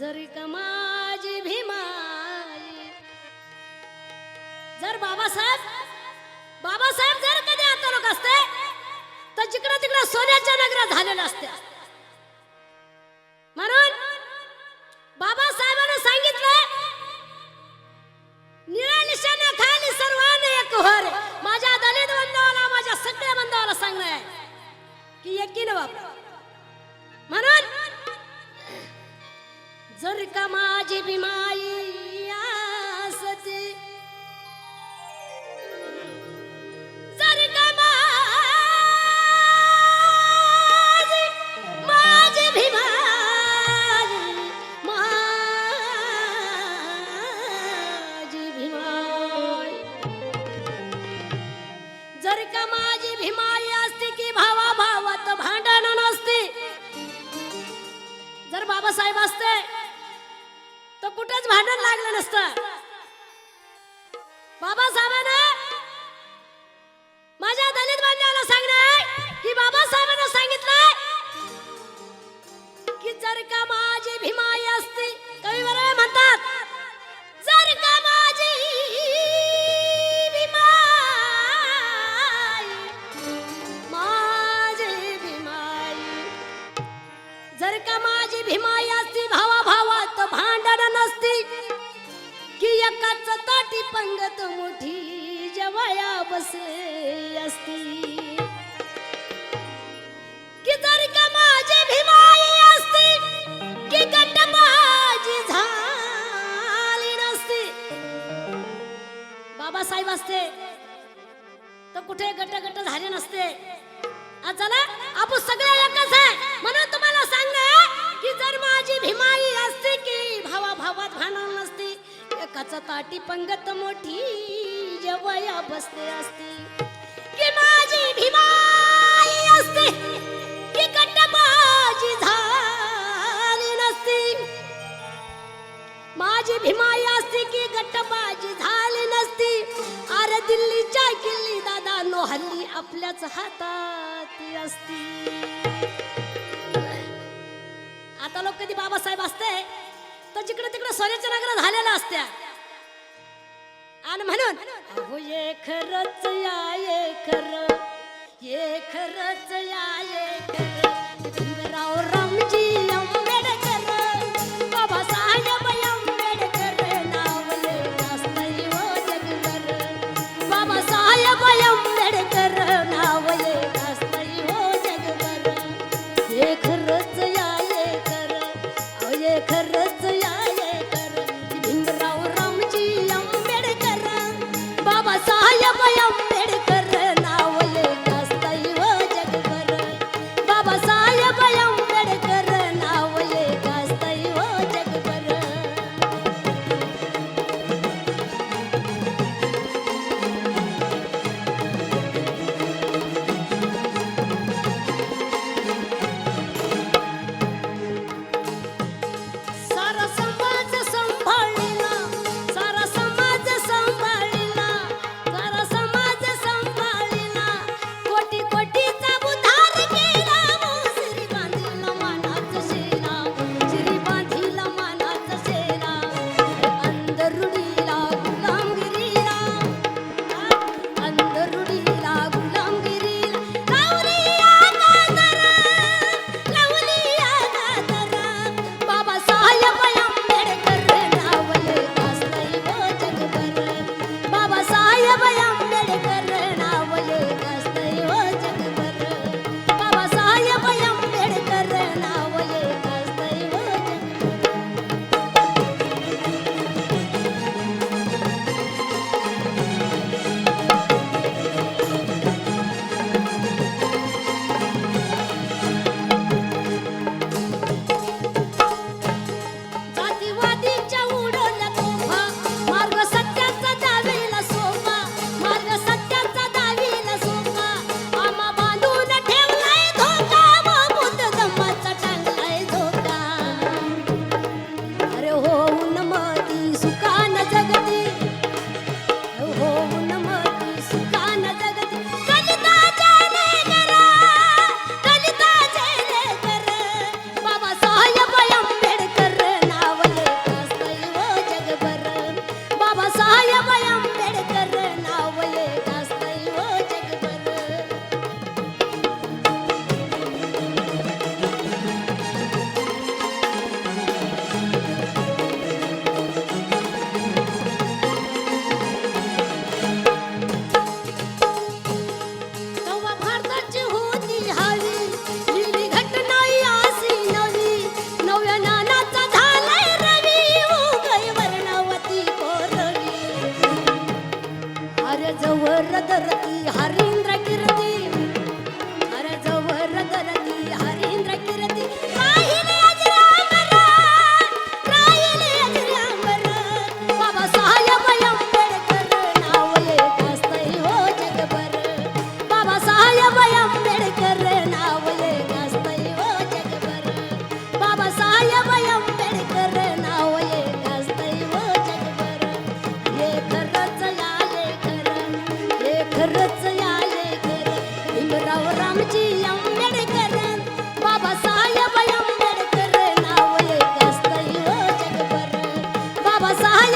जरी कमाजी भीमाई जर बाबासाहेब बाबासाहेब जर कधी आता लोक असते तर जिकडं तिकडं सोन्याच्या नगरात झालेलं असते. का माझी बिमाई असते जर का माझी माझी भीमाई माझी भीमाई जर का माझी भीमाई असते की भावा भावात भांडण नसते जर बाबासाहेब असते तर कुठंच भांडण लागलं नसतं. बाबासाहेबांना माझ्या दलित बांधवाला सांगणार की बाबासाहेबांना सांगितलं की जर का पंगत मोठी जवाया बसले असती. कि जर का माझे भीमाई असती की गंडबाजी झाली नसती. बाबासाहेब असते तर कुठे गट गट झाले नसते. चला आपण सगळे एकच आहे. म्हणून तुम्हाला सांग की जर माझी भीमाई असते की भावा भावात भांडण नसती एकाच ताटी पंगत मोठी जेवया बसते असते. की माझी भीमाई असते की गटबाजी झाली नसती. माझी भीमाई असते की गट्टबाजी झाली नसती. अरे दिल्लीच्या किल्ली दादा नो हल्ली आपल्याच हातात असती. आता लोक कधी बाबासाहेब असते? तर जिकडे तिकडे सोन्याच्या नागरा झालेल्या असत्या. आणि म्हणून अहो ये खरच या ये खर ये खरच या ये खरं राव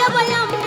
I Yabayam